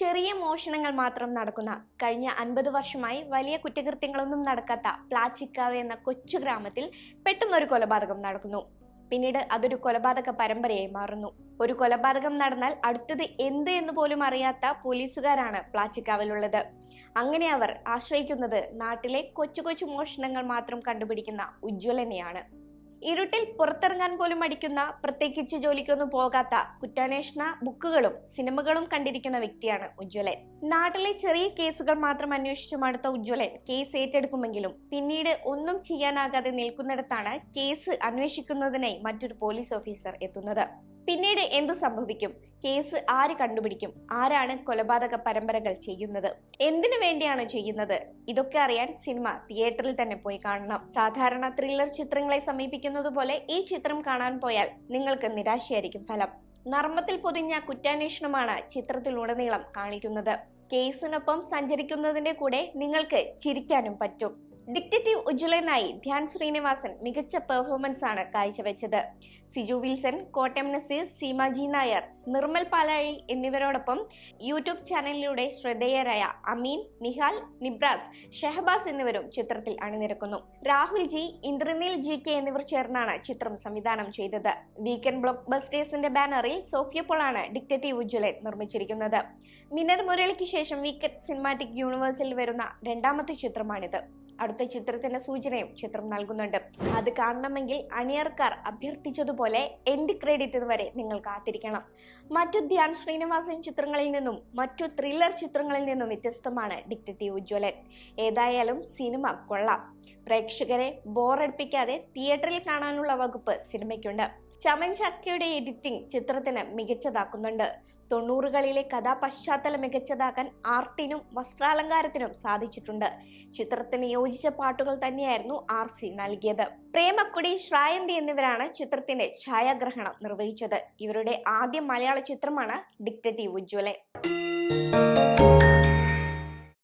ചെറിയ മോഷണങ്ങൾ മാത്രം നടക്കുന്ന കഴിഞ്ഞ അൻപത് വർഷമായി വലിയ കുറ്റകൃത്യങ്ങളൊന്നും നടക്കാത്ത പ്ലാച്ചിക്കാവ് എന്ന കൊച്ചു ഗ്രാമത്തിൽ പെട്ടെന്നൊരു കൊലപാതകം നടക്കുന്നു. പിന്നീട് അതൊരു കൊലപാതക പരമ്പരയായി മാറുന്നു. ഒരു കൊലപാതകം നടന്നാൽ അടുത്തത് എന്ത് എന്ന് പോലും അറിയാത്ത പോലീസുകാരാണ് പ്ലാച്ചിക്കാവിലുള്ളത്. അങ്ങനെ അവർ ആശ്രയിക്കുന്നത് നാട്ടിലെ കൊച്ചു കൊച്ചു മോഷണങ്ങൾ മാത്രം കണ്ടുപിടിക്കുന്ന ഉജ്ജ്വലനെയാണ്. ഇരുട്ടിൽ പുറത്തിറങ്ങാൻ പോലും മടിക്കുന്ന പ്രത്യേകിച്ച് ജോലിക്കൊന്നും പോകാത്ത കുറ്റാന്വേഷണ ബുക്കുകളും സിനിമകളും കണ്ടിരിക്കുന്ന വ്യക്തിയാണ് ഉജ്ജ്വലൻ. നാട്ടിലെ ചെറിയ കേസുകൾ മാത്രം അന്വേഷിച്ചു മടുത്ത ഉജ്ജ്വലൻ കേസ് ഏറ്റെടുക്കുമെങ്കിലും പിന്നീട് ഒന്നും ചെയ്യാനാകാതെ നിൽക്കുന്നിടത്താണ് കേസ് അന്വേഷിക്കുന്നതിനായി മറ്റൊരു പോലീസ് ഓഫീസർ എത്തുന്നത്. പിന്നീട് എന്ത് സംഭവിക്കും? കേസ് ആര് കണ്ടുപിടിക്കും? ആരാണ് കൊലപാതക പരമ്പരകൾ ചെയ്യുന്നത്? എന്തിനു വേണ്ടിയാണ് ചെയ്യുന്നത്? ഇതൊക്കെ അറിയാൻ സിനിമ തിയേറ്ററിൽ തന്നെ പോയി കാണണം. സാധാരണ ത്രില്ലർ ചിത്രങ്ങളെ സമീപിക്കുന്നത് പോലെ ഈ ചിത്രം കാണാൻ പോയാൽ നിങ്ങൾക്ക് നിരാശയായിരിക്കും ഫലം. നർമ്മത്തിൽ പൊതിഞ്ഞ കുറ്റാന്വേഷണമാണ് ചിത്രത്തിലുടനീളം കാണിക്കുന്നത്. കേസിനൊപ്പം സഞ്ചരിക്കുന്നതിന്റെ കൂടെ നിങ്ങൾക്ക് ചിരിക്കാനും പറ്റും. ഡിക്റ്റേറ്റീവ് ഉജ്ജ്വലനായി ധ്യാൻ ശ്രീനിവാസൻ മികച്ച പെർഫോമൻസ് ആണ് കാഴ്ചവെച്ചത്. സിജു വിൽസൺ കോട്ടയം നസീർ സീമാജി നായർ നിർമ്മൽ പാലാഴി എന്നിവരോടൊപ്പം യൂട്യൂബ് ചാനലിലൂടെ ശ്രദ്ധേയരായ അമീൻ നിഹാൽ നിബ്രാസ് ഷെഹബാസ് എന്നിവരും ചിത്രത്തിൽ അണിനിരക്കുന്നു. Rahul G Indraneel G K എന്നിവർ ചേർന്നാണ് ചിത്രം സംവിധാനം ചെയ്തത്. വീക്കെൻഡ് ബ്ലോക്ക് ബസ്റ്റേഴ്സിന്റെ ബാനറിൽ സോഫിയ പോളാണ് ഡിക്റ്റേറ്റീവ് ഉജ്ജ്വലൻ നിർമ്മിച്ചിരിക്കുന്നത്. മിന്നർ മുരളിക്ക് ശേഷം വീക്കെൻഡ് സിനിമാറ്റിക് യൂണിവേഴ്സിൽ വരുന്ന രണ്ടാമത്തെ ചിത്രമാണിത്. അടുത്ത ചിത്രത്തിന്റെ സൂചനയും ചിത്രം നൽകുന്നുണ്ട്. അത് കാണണമെങ്കിൽ അണിയർക്കാർ അഭ്യർത്ഥിച്ചതുപോലെ എൻഡ് ക്രെഡിറ്റ് വരെ നിങ്ങൾ കാത്തിരിക്കണം. മറ്റു ധ്യാൻ ശ്രീനിവാസൻ ചിത്രങ്ങളിൽ നിന്നും മറ്റു ത്രില്ലർ ചിത്രങ്ങളിൽ നിന്നും വ്യത്യസ്തമാണ് ഡിക്റ്റീവ് ഉജ്ജ്വലൻ. ഏതായാലും സിനിമ കൊള്ളാം. പ്രേക്ഷകരെ ബോറടിപ്പിക്കാതെ തിയേറ്ററിൽ കാണാനുള്ള വകുപ്പ് സിനിമയ്ക്കുണ്ട്. ചമൻ ചക്കയുടെ എഡിറ്റിംഗ് ചിത്രത്തിന് മികച്ചതാക്കുന്നുണ്ട്. തൊണ്ണൂറുകളിലെ കഥാപശ്ചാത്തലം മികച്ചതാക്കാൻ ആർട്ടിനും വസ്ത്രാലങ്കാരത്തിനും സാധിച്ചിട്ടുണ്ട്. ചിത്രത്തിന് യോജിച്ച പാട്ടുകൾ തന്നെയായിരുന്നു ആർ സി നൽകിയത് പ്രേമക്കുടി ശ്രായന്തി എന്നിവരാണ് ചിത്രത്തിന്റെ ഛായാഗ്രഹണം നിർവഹിച്ചത്. ഇവരുടെ ആദ്യ മലയാള ചിത്രമാണ് ഡിക്റ്റേറ്റീവ് ഉജ്ജ്വലൻ